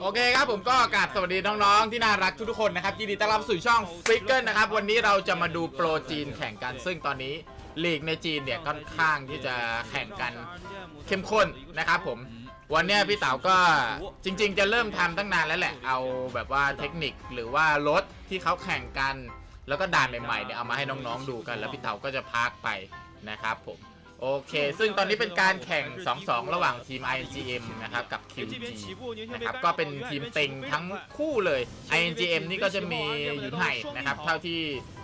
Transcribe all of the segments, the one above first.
โอเคครับผมก็กราบสวัสดีน้องๆที่น่ารักทุกๆคนนะครับยินดีต้อนรับสู่ช่องฟิกเกิลนะครับวันนี้เราจะมาดูโปรจีนแข่งกัน ซึ่งตอนนี้ลีกในจีนเนี่ยค่อนข้างที่จะแข่งกันเข้มข้นนะครับผมวันเนี้ยพี่เต๋าก็จริง ๆ จะเริ่มทำตั้งนานแล้วแหละ เอาแบบว่าเทคนิคหรือว่ารถที่เขาแข่งกัน แล้วก็ด่านใหม่ๆเนี่ยเอามาให้น้องๆดูกัน แล้วพี่เต๋าก็จะพักไปนะครับผม โอเค ซึ่งตอนนี้เป็นการแข่ง 2-2 ระหว่างทีม INGM นะครับ กับ QG นะครับ ก็เป็นทีมเต็งทั้งคู่เลย INGM นี่ก็จะมีหยุนไห่นะครับ เท่าที่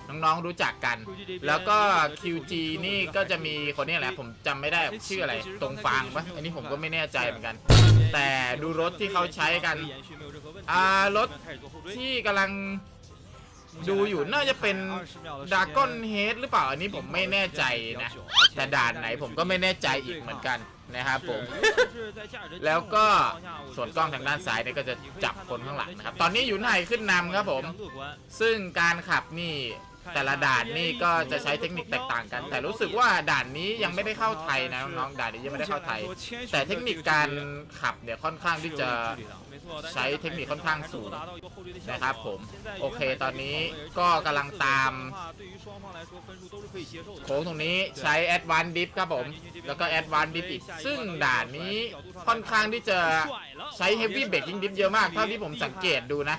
น้องๆรู้จักกัน แล้วก็ QG นี่ก็จะมีคนนี้แหละ ผมจำไม่ได้ชื่ออะไร ตรงฟางปะอันนี้ผมก็ไม่แน่ใจเหมือนกัน แต่ดูรถที่เขาใช้กัน อ่ารถที่กำลัง ดูอยู่น่าจะเป็นดากอนเฮดหรือเปล่าอันนี้ผมไม่แน่ใจนะแต่ด่านไหนผมก็ไม่แน่ใจอีกเหมือนกันนะครับผม แล้วก็ส่วนกล้องทางด้านซ้ายเนี่ยก็จะจับคนข้างหลังนะครับ ตอนนี้อยู่ไหนขึ้นนำครับผม ซึ่งการขับนี่แต่ละด่านนี่ก็จะใช้เทคนิคแตกต่างกัน แต่รู้สึกว่าด่านนี้ยังไม่ได้เข้าไทยนะน้องๆด่านนี้ยังไม่ได้เข้าไทย แต่เทคนิคการขับเนี่ยค่อนข้างที่จะ ใช้เทคนิคค่อนข้างสูงนะครับผม โอเคตอนนี้ก็กำลังตาม โค้งตรงนี้ใช้แอดวานดิฟครับผม แล้วก็แอดวานดิฟอีก ซึ่งด่านนี้ค่อนข้างที่จะใช้เฮฟวี่เบรกยิงดิฟเยอะมาก เท่าที่ผมสังเกตดูนะ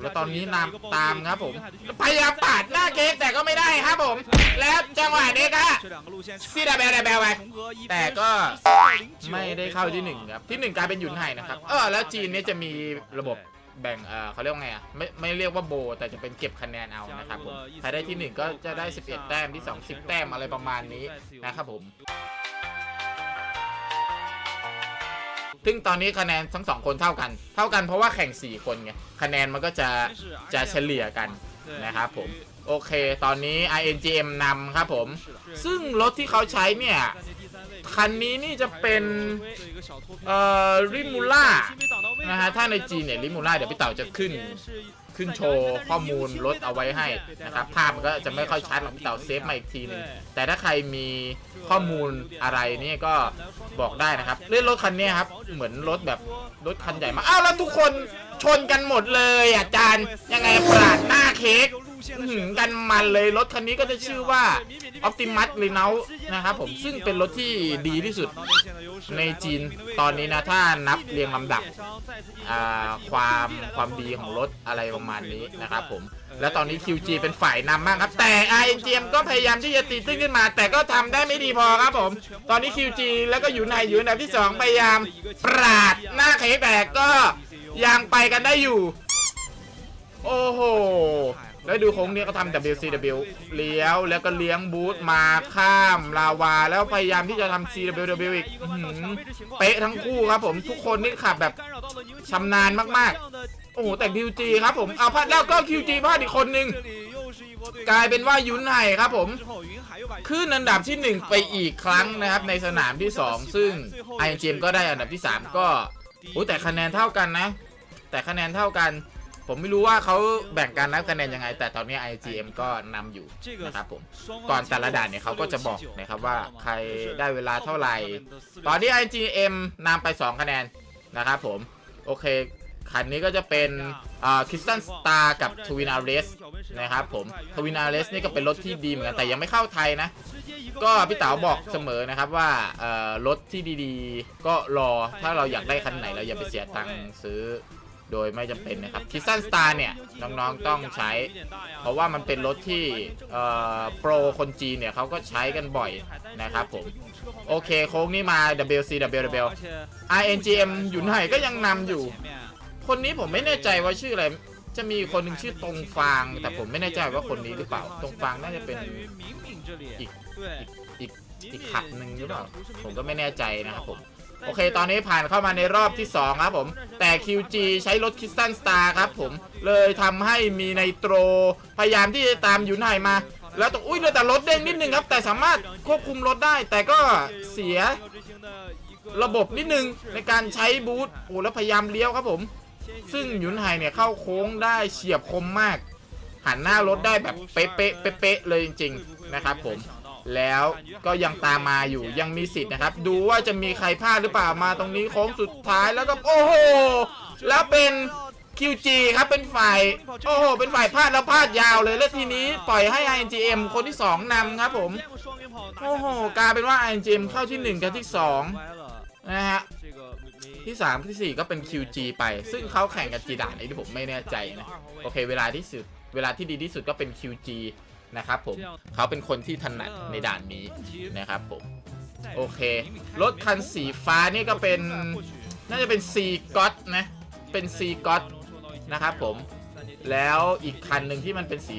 แล้วตอนนี้นำตามครับผมพยายามปาดหน้าเค้กแต่ก็ไม่ได้ครับผม แล้วจังหวะนี้ก็ซีดาเบลดาเบลไปแต่ก็ไม่ได้เข้าที่หนึ่งครับที่หนึ่งกลายเป็นหยุนไห่นะครับเออแล้วจีนเนี่ยจะมีระบบแบ่งเออเขาเรียกว่าไงอะไม่ไม่เรียกว่าโบ แต่จะเป็นเก็บคะแนนเอานะครับผมใครได้ที่หนึ่งก็จะได้ 11 แต้มที่ 2 10 แต้มอะไรประมาณนี้นะครับผม ซึ่งตอนนี้คะแนนทั้งสองคนเท่ากัน เท่ากันเพราะว่าแข่ง 4 คนไง คะแนนมันก็จะจะเฉลี่ยกันนะครับผม โอเค ตอนนี้ INGM นำครับผม ซึ่งรถที่เขาใช้เนี่ย คันนี้นี่จะเป็น เอ่อริมูล่านะฮะ ถ้าในจีนเนี่ยริมูล่าเดี๋ยวพี่เต่าจะขึ้น ขึ้นโชว์ข้อมูลรถเอาไว้ให้นะครับภาพมันก็จะไม่ค่อยชัดหรอกพี่เต่าเซฟมาอีกทีหนึงแต่ถ้าใครมีข้อมูลอะไรนี่ก็บอกได้นะครับเรื่องรถคันนี้ครับเหมือนรถแบบรถคันใหญ่มากอ้าวแล้วทุกคนชนกันหมดเลยอาจารย์ยังไงปราดหน้าเค้ก อื้อหือกันมันเลยรถคันนี้ก็จะชื่อว่า Optimus r e n a u นะครับผมซึ่งเป็นรถที่ดีที่สุดในจีนตอนนี้นะ ถ้านับเรียงลำดับความความดีของรถอะไรประมาณนี้นะครับผม และตอนนี้ QG เป็นฝ่ายนำมากครับ แต่ RNGM ก็พยายามที่จะตีตื้นขึ้นมา แต่ก็ทำได้ไม่ดีพอครับผม ตอนนี้ QG แล้วก็อยู่ในอยู่อันดับที่ 2 พยายามปราดหน้าเค้กแต่ก็ยังไปกันได้อยู่ โอ้โห แล้วดูโค้งนี้ก็ทำ WCW เลี้ยวแล้วก็เลี้ยงบูทมาข้ามลาวา แล้วพยายามที่จะทำ CWW อีกเป๊ะทั้งคู่ครับผมทุกคนนี่ขับแบบชำนาญมากๆ โอ้โห แต่ QG ครับผมเอาพลาดแล้วก็ QG พลาดอีกคนนึงกลายเป็นว่ายุนไห่ครับผมขึ้นอันดับที่ 1 ไปอีกครั้งนะครับ ในสนามที่ 2 ซึ่ง i อ g m ก็ได้อันดับที่ 3 ก็โอ้แต่คะแนนเท่ากันนะ แต่คะแนนเท่ากัน ผมไม่รู้ว่าเขาแบ่งการนับคะแนนยังไง แต่ตอนนี้ IGM ก็นำอยู่นะครับผมก่อนแต่ละด่านเนี่ยเขาก็จะบอกนะครับว่าใครได้เวลาเท่าไหร่ ตอนนี้ IGM นำไป 2 คะแนนนะครับผม โอเคคันนี้ก็จะเป็นคริสตันสตาร์กับทวินอาร์เรสนะครับผมทวินอาร์เรสนี่ก็เป็นรถที่ดีเหมือนกันแต่ยังไม่เข้าไทยนะ ก็พี่เต๋าบอกเสมอนะครับว่าเอ่อรถที่ดีๆ ก็รอถ้าเราอยากได้คันไหนเราอย่าไปเสียตังค์ซื้อ โดยไม่จำเป็นนะครับคิสตันสตาร์เนี่ยน้องๆต้องใช้ เพราะว่ามันเป็นรถที่เอ่อโปรคนจีนเนี่ยเขาก็ใช้กันบ่อยนะครับผม โอเคโค้งนี้มา WCWW RNGM อยู่ไหนก็ยังนำอยู่ คนนี้ผมไม่แน่ใจว่าชื่ออะไร จะมีคนหนึ่งชื่อตรงฟาง แต่ผมไม่แน่ใจว่าคนนี้หรือเปล่า ตรงฟางน่าจะเป็นอีกอีกอีกขับหนึ่งหรือเปล่าผมก็ไม่แน่ใจนะครับผม โอเค ตอนนี้ผ่านเข้ามาในรอบที่ 2 ครับผม แต่ QG ใช้รถคิสตันสตาร์ครับผม เลยทำให้มีไนโตร พยายามที่จะตามยุนไห่มา แล้วต้องอุ้ยเลยแต่รถเด้งนิดนึงครับ แต่สามารถควบคุมรถได้ แต่ก็เสียระบบนิดนึงในการใช้บูทโอ้แล้วพยายามเลี้ยวครับผม ซึ่งหยุนไห่เนี่ยเข้าโค้งได้เฉียบคมมาก หันหน้ารถได้แบบเป๊ะเป๊ะเป๊ะเป๊ะเลยจริง ๆ นะครับผม แล้วก็ยังตามมาอยู่ยังมีสิทธิ์นะครับ ดูว่าจะมีใครพลาดหรือเปล่ามาตรงนี้โค้งสุดท้ายแล้วก็โอ้โหแล้วเป็นเป็น QG ครับเป็นฝ่ายโอ้โหเป็นฝ่ายพลาดแล้วพลาดยาวเลยแล้วทีนี้ปล่อยให้ INGM คนที่ 2นำครับผม โอ้โหกลายเป็นว่า INGM เข้าที่ 1 กับที่ 2 นะฮะที่ 3 ที่ 4 ก็เป็น QG ไป ซึ่งเขาแข่งกันกี่ด่านไอ้ที่ผมไม่แน่ใจนะ โอเค เวลาที่สุด เวลาที่ดีที่สุดก็เป็น QG นะครับผมเขาเป็นคนที่ถนัดในด่านนี้นะครับผมโอเค รถคันสีฟ้านี่ก็เป็นน่าจะเป็น C ก็ t นะ เป็น C ก็ t นะครับผมแล้วอีกคันหนึ่งที่มันเป็นสี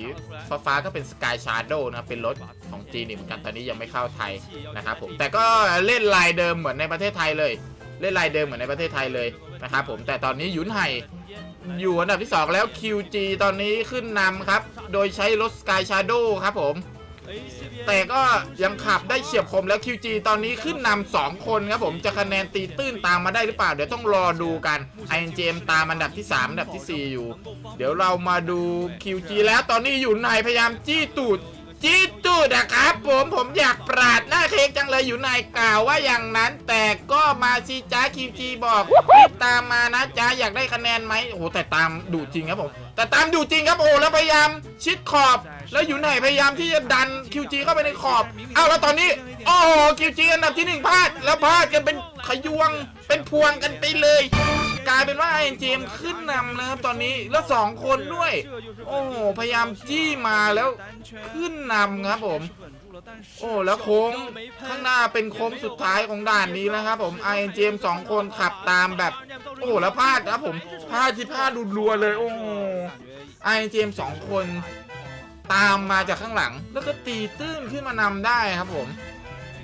ฟ้าฟาก็เป็น Sky Shadow นะเป็นรถของจีนเหมือนกันตอนนี้ยังไม่เข้าไทยนะครับผมแต่ก็เล่นลายเดิมเหมือนในประเทศไทยเลย เล่นลายเดิมเหมือนในประเทศไทยเลยนะครับผมแต่ตอนนี้ยุนไห่ อยู่อันดับที่ 2 แล้ว QG ตอนนี้ขึ้นนำครับ โดยใช้รถ Sky Shadow ครับผม แต่ก็ยังขับได้เฉียบคมแล้ว QG ตอนนี้ขึ้นนำสองคนครับผมจะคะแนนตีตื้นตามมาได้หรือเปล่า เดี๋ยวต้องรอดูกัน INGM ตามอันดับที่ 3 อันดับทีสี่4 อยู่ เดี๋ยวเรามาดู QG แล้วตอนนี้อยู่ในพยายามจี้ตูด จี้ตูดนะครับผมผมอยากปราดหน้าเค้กจังเลยอยู่ในกล่าวว่าอย่างนั้น แต่ก็มาซีจ้า QG บอกรีบตามมานะจ้าอยากได้คะแนนไหมโอ้โหแต่ตามดุจริงครับผมแต่ตามดุจริงครับโอ้แล้วพยายามชิดขอบ แล้วอยู่ไหนพยายามที่จะดัน QG เข้าไปในขอบเอาแล้วตอนนี้โอ้โห QG อันดับที่หนึ่งพลาดแล้วพลาดกันเป็นขยวงเป็นพวงกันไปเลยายเป็นว่า INGM ขึ้นนำนะครับตอนนี้แล้วสองคนด้วย โอ้โหพยายามจี้มาแล้วขึ้นนำครับผม โอ้แล้วโค้งข้างหน้าเป็นโค้งสุดท้ายของด่านนี้แล้วครับผม INGM สองคนขับตามแบบ โอ้แล้วพลาดครับผมพลาดที่พลาดรัวเลย โอ้โห INGM สองคน ตามมาจากข้างหลัง แล้วก็ตีตื้นขึ้นมานำได้ครับผม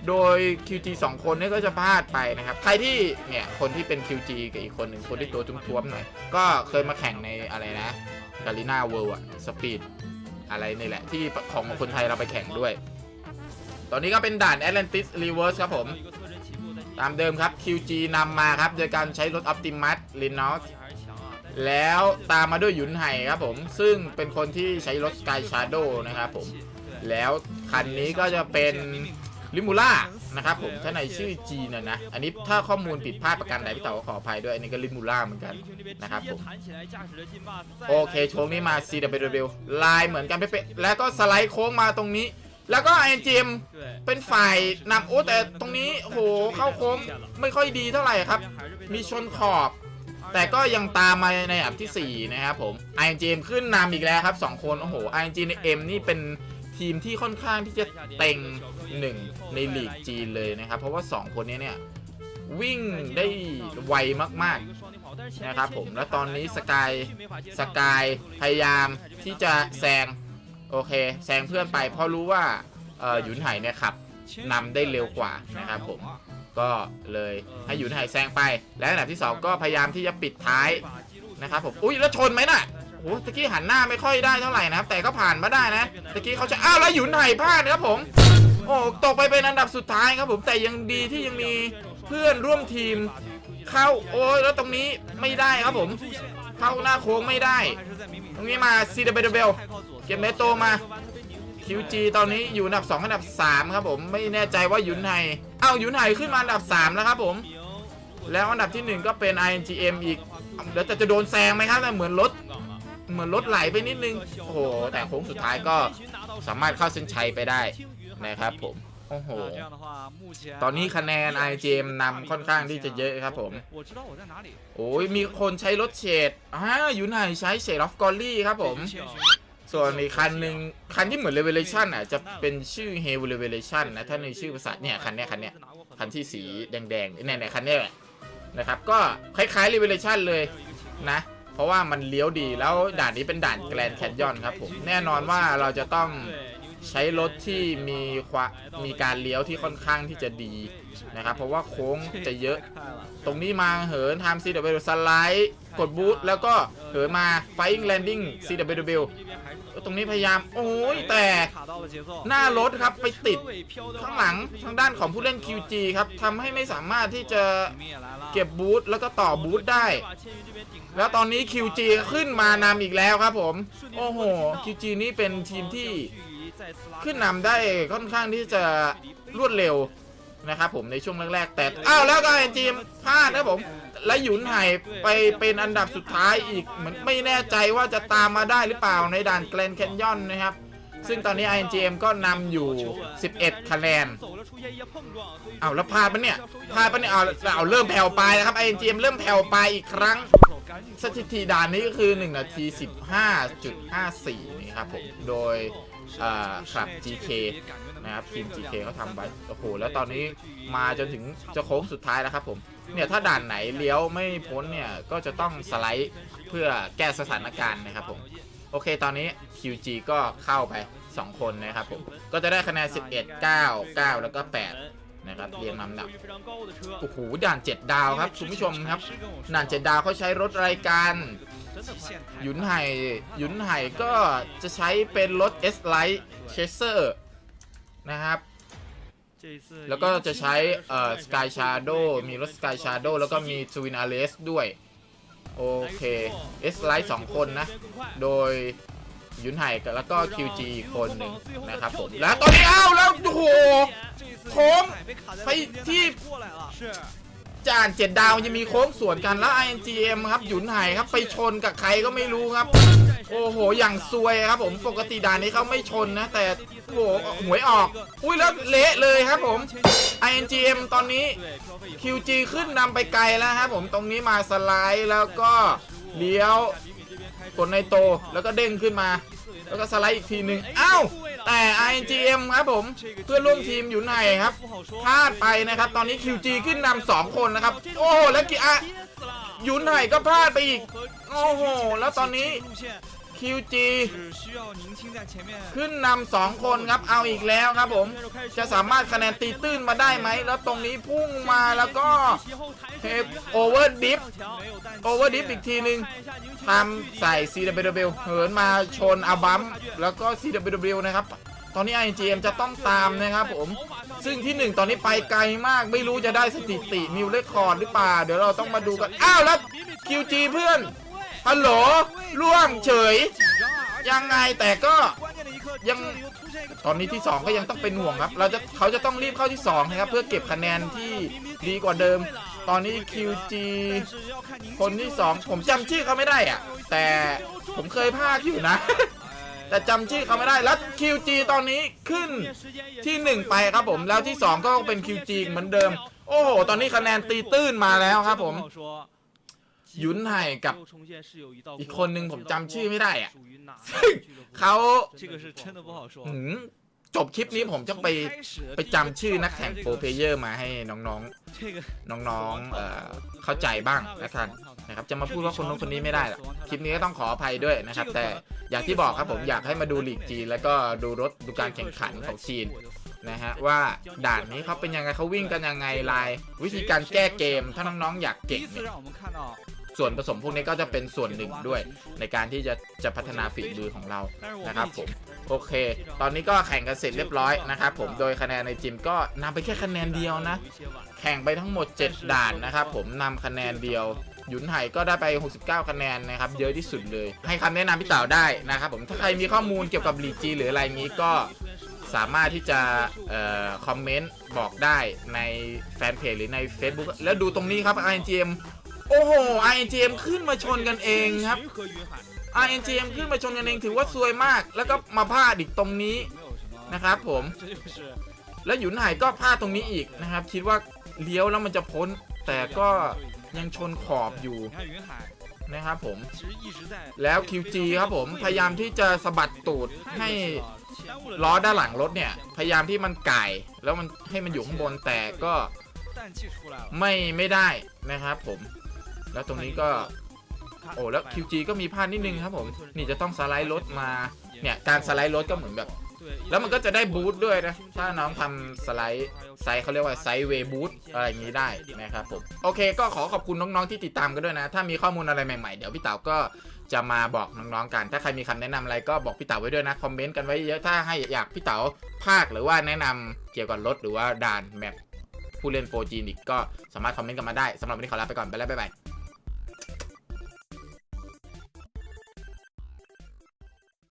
โดย QG 2 คนเนี่ยก็จะพลาดไปนะครับ ใครที่เนี่ยคนที่เป็น QG กับอีกคนหนึ่งคนที่ตัวจุ้มๆหน่อย ก็เคยมาแข่งในอะไรนะกาลิน่าเวิลด์อะสปีดอะไรนี่แหละ ที่ของคนไทยเราไปแข่งด้วย ตอนนี้ก็เป็นด่าน Atlantis Reverse ครับผม ตามเดิมครับ QG นำมาครับ โดยการใช้รถ Optimus r e n a u l t แล้วตามมาด้วยหยุนไห่ครับผม ซึ่งเป็นคนที่ใช้รถ Sky Shadow นะครับผม แล้วคันนี้ก็จะเป็น ลิมูล่านะครับผมถ้าในชื่อจีนนะนะ อันนี้ถ้าข้อมูลผิดพลาดประการใดพี่เต๋อก็ขออภัยด้วย อันนี้ก็ลิมูล่าเหมือนกันนะครับผมโอเคโชงนี้มา CWW ลายเหมือนกันเป๊ะๆแล้วก็สไลด์โค้งมาตรงนี้ แล้วก็ INGM เป็นฝ่ายนำโอ้แต่ตรงนี้โอ้โหเข้าโค้งไม่ค่อยดีเท่าไหร่ครับ มีชนขอบแต่ก็ยังตามมาในอันดับที่ 4 นะครับผม INGM ขึ้นนำอีกแล้วครับ 2 คน โอ้โห INGM นี่เป็น ทีมที่ค่อนข้างที่จะเต็งหนึ่งในลีกจีนเลยนะครับ เพราะว่า 2 คนนี้เนี่ย วิ่งได้ไวมากๆนะครับผมแล้วตอนนี้สกายสกายพยายามที่จะแซงโอเคแซงเพื่อนไปเพราะรู้ว่าเออหยุนไห่เนี่ยขับนำได้เร็วกว่านะครับผมก็เลยให้หยุนไห่แซงไป และอันดับที่ 2 ก็พยายามที่จะปิดท้ายนะครับผมอุ้ยแล้วชนไหมน่ะ โอ้ตะกี้หันหน้าไม่ค่อยได้เท่าไหร่นะครับแต่ก็ผ่านมาได้นะตะกี้เขาจะอ้าวแล้วหยุนไห่พลาดนะครับผม โอ้ตกไปเป็นอันดับสุดท้ายครับผมแต่ยังดีที่ยังมีเพื่อนร่วมทีม เข้าโอ้ยแล้วตรงนี้ไม่ได้ครับผม เข้าหน้าโค้งไม่ได้ ตรงนี้มา CWB เก็บเมโตมา QG ตอนนี้อยู่อันดับ 2 อันดับ 3 ครับผมไม่แน่ใจว่าหยุนไห่เอ้าหยุนไห่ขึ้นมาอันดับ 3 แล้วครับผม แล้วอันดับที่ 1 ก็เป็น INGM อีกเดี๋ยวจะจะโดนแซงไหมครับแต่เหมือนรถ เหมือนรถไหลไปนิดนึง โอ้โห แต่โค้งสุดท้ายก็สามารถเข้าเส้นชัยไปได้นะครับผม โอ้โห ตอนนี้คะแนน IGM นำค่อนข้างที่จะเยอะครับผม โอ้ยมีคนใช้รถเฉดอ่าอยู่ไหนใช้เฉดออฟกอลลี่ครับผม ส่วนอีกคันหนึ่งคันที่เหมือน Revelation อะจะเป็นชื่อ h e l Revelation นะ ถ้าในชื่อภาษาเนี่ยคันเนี้ยคันเนี้ยคันที่สีแดงๆเนี่ยเนี่ยคันเนี้ยแหละนะครับ ก็คล้ายๆ Revelation เลยนะ เพราะว่ามันเลี้ยวดีแล้วด่านนี้เป็นด่านแกรนแคนยอนครับผมแน่นอนว่าเราจะต้องใช้รถที่มีความมีการเลี้ยวที่ค่อนข้างที่จะดีนะครับเพราะว่าโค้งจะเยอะ ตรงนี้มาเหินทำ CW สไลด์ กดบูทแล้วก็เหินมา Flying Landing CW ตรงนี้พยายามโอ้ยแต่หน้ารถครับไปติดข้างหลังทางด้านของผู้เล่น QG ครับทำให้ไม่สามารถที่จะเก็บบูทแล้วก็ต่อบูทได้ แล้วตอนนี้ QG ขึ้นมานำอีกแล้วครับผม โอ้โห QG นี่เป็นทีมที่ขึ้นนำได้ค่อนข้างที่จะรวดเร็ว นะครับผมในช่วงแรกๆแต่อ้าวแล้วก็ไอจีมพลาดนะผมและหยุนไห่ไปเป็นอันดับสุดท้ายอีกเหมือนไม่แน่ใจว่าจะตามมาได้หรือเปล่าในด่านแกลนแคนยอนนะครับ ซึ่งตอนนี้ INGM ก็นำอยู่ 11 คะแนนเอาแล้วพลาดปะเนี่ยพลาดปะเนี่ยเอาเอาเริ่มแผ่วไปนะครับ INGM เริ่มแผ่วไปอีกครั้งสถิติด่านนี้ก็คือ 1 นาที 15.54 นี่ครับผม โดยครับ GK นะครับทีม GK เขาทำไว้โอ้โหแล้วตอนนี้มาจนถึงจะโค้งสุดท้ายแล้วครับผมเนี่ยถ้าด่านไหนเลี้ยวไม่พ้นเนี่ยก็จะต้องสไลด์เพื่อแก้สถานการณ์นะครับผมโอเค ตอนนี้ QG ก็เข้าไป 2 คนนะครับผม ก็จะได้คะแนน 11 9 9 แล้วก็ 8 นะครับ เรียงลำดับ โอ้โห ด่าน 7 ดาวครับ คุณผู้ชมครับ ด่าน 7 ดาวเขาใช้รถรายการหยุนไห่หยุนไห่ก็จะใช้เป็นรถ S Light Chaser นะครับ แล้วก็จะใช้เอ่อ Sky Shadow มีรถ Sky Shadow แล้วก็มี Twin a r e s ด้วย โอเค S Light 2คนนะ โดยหยุนไห่กับแล้วก็ QG อีกคนหนึ่งนะครับผม แล้วตอนนี้อ้าวแล้วโอ้โห โค้งไปที่ จานเจ็ดดาวยังมีโค้งสวนกันแล้ว INGM ครับ หยุนไห่ครับไปชนกับใครก็ไม่รู้ครับ โอ้โห อย่างซวยครับผมปกติด่านนี้เขาไม่ชนนะ แต่โอ้โหหวยออก อุ้ยแล้วเละเลยครับผม INGM ตอนนี้ QG ขึ้นนำไปไกลแล้วครับผมตรงนี้มาสไลด์แล้วก็เลี้ยวกดในโตแล้วก็เด้งขึ้นมา แล้วก็สไลด์อีกทีหนึ่งอ้าวแต่ INGM ครับผมเพื่อนร่วมทีมอยู่ไหนครับพลาดไปนะครับ ตอนนี้ QG ขึ้นนำสองคนนะครับ โอ้โหแล้วกีอะยุนไห่ก็พลาดไปอีก โอ้โห แล้วตอนนี้ QG ขึ้นนำสองคนครับเอาอีกแล้วครับผม จะสามารถคะแนนตีตื้นมาได้ไหม แล้วตรงนี้พุ่งมาแล้วก็เทปโอเวอร์ดิฟโอเวอร์ดิฟอีกทีหนึ่งทำใส่ CWW เหินมาชนอาบัมแล้วก็ CWW นะครับตอนนี้ IGM จะต้องตามนะครับผม ซึ่งที่หนึ่งตอนนี้ไปไกลมาก ไม่รู้จะได้สถิตินิวเรคคอร์ดหรือเปล่า เดี๋ยวเราต้องมาดูกัน อ้าว แล้ว QG เพื่อน ฮัลโหลล่วงเฉย ยังไงแต่ก็ยังตอนนี้ที่ 2 ก็ยังต้องเป็นห่วงครับ เราจะเขาจะต้องรีบเข้าที่2นะครับ เพื่อเก็บคะแนนที่ดีกว่าเดิม ตอนนี้ QG คนที่ 2 ผมจำชื่อเขาไม่ได้อะแต่ผมเคยพากอยู่นะแต่จำชื่อเขาไม่ได้แล้ว QG ตอนนี้ขึ้นที่ 1 ไปครับผมแล้วที่ 2 ก็เป็น QG เหมือนเดิม โอ้โห ตอนนี้คะแนนตีตื้นมาแล้วครับผม ยุนไห่กับ อีกคนนึงผมจำชื่อไม่ได้อะเขาจบคลิปนี้ผมจะไปไปจำชื่อนักแข่งโปรเพเยอร์มาให้น้องๆ น้องๆเข้าใจบ้างนะครับนะครับจะมาพูดว่าคนนู้นคนนี้ไม่ได้คลิปนี้ก็ต้องขออภัยด้วยนะครับ แต่อย่างที่บอกครับผมอยากให้มาดูลีกจีนแล้วก็ดูรถดูการแข่งขันของจีนนะฮะว่าด่านนี้เขาเป็นยังไงเขาวิ่งกันยังไงลาย วิธีการแก้เกมถ้าน้องๆอยากเก่ง ส่วนผสมพวกนี้ก็จะเป็นส่วนหนึ่งด้วย ในการที่จะจะพัฒนาฝีมือของเรานะครับผมโอเค ตอนนี้ก็แข่งกันเสร็จเรียบร้อยนะครับผมโดยคะแนนในจิมก็นำไปแค่คะแนนเดียวนะ แข่งไปทั้งหมด 7 ด่านนะครับผมนำคะแนนเดียวยุนไห่ก็ได้ไป 69 คะแนนนะครับ เยอะที่สุดเลย ให้คำแนะนำพี่เต่าได้นะครับผม ถ้าใครมีข้อมูลเกี่ยวกับลีจีหรืออะไรนี้ก็สามารถที่จะคอมเมนต์บอกได้ในแฟนเพจหรือใน Facebook แล้วดูตรงนี้ครับ RNGM โอ้โห INGM ขึ้นมาชนกันเองครับ INGM ขึ้นมาชนกันเองถือว่าซวยมาก แล้วก็มาพลาดอีกตรงนี้นะครับผม แล้วหยุนไหก็พลาดตรงนี้อีกนะครับ คิดว่าเลี้ยวแล้วมันจะพ้น แต่ก็ยังชนขอบอยู่นะครับผม แล้ว QG ครับผม พยายามที่จะสะบัดตูดให้ล้อด้านหลังรถเนี่ย พยายามที่มันไก่ แล้วมันให้มันอยู่ข้างบนแต่ก็ไม่ไม่ได้นะครับผม แล้วตรงนี้ก็โอ้แล้ว QG ก็มีพลาดนิดนึงครับผมนี่จะต้องสไลด์รถมาเนี่ยการสไลด์รถก็เหมือนแบบ，แล้วมันก็จะได้บูทด้วยนะ ถ้าน้องทำสไลด์ไซส์เขาเรียกว่าไซด์เวบูทอะไรอย่างนี้ได้นะครับผมโอเค ก็ขอขอบคุณน้องๆที่ติดตามกันด้วยนะ ถ้ามีข้อมูลอะไรใหม่ๆ เดี๋ยวพี่เต๋าก็จะมาบอกน้องๆกัน ถ้าใครมีคำแนะนำอะไรก็บอกพี่เต๋าไว้ด้วยนะ คอมเมนต์กันไว้เยอะถ้าให้อยากพี่เต๋าภาคหรือว่าแนะนำเกี่ยวกับรถหรือว่าด่านแมปผู้เล่นโปรจีนอีกก็สามารถคอมเมนต์กันมาได้สำหรับวันนี้ขอลาไปก่อนไปแล้วบ๊ายบาย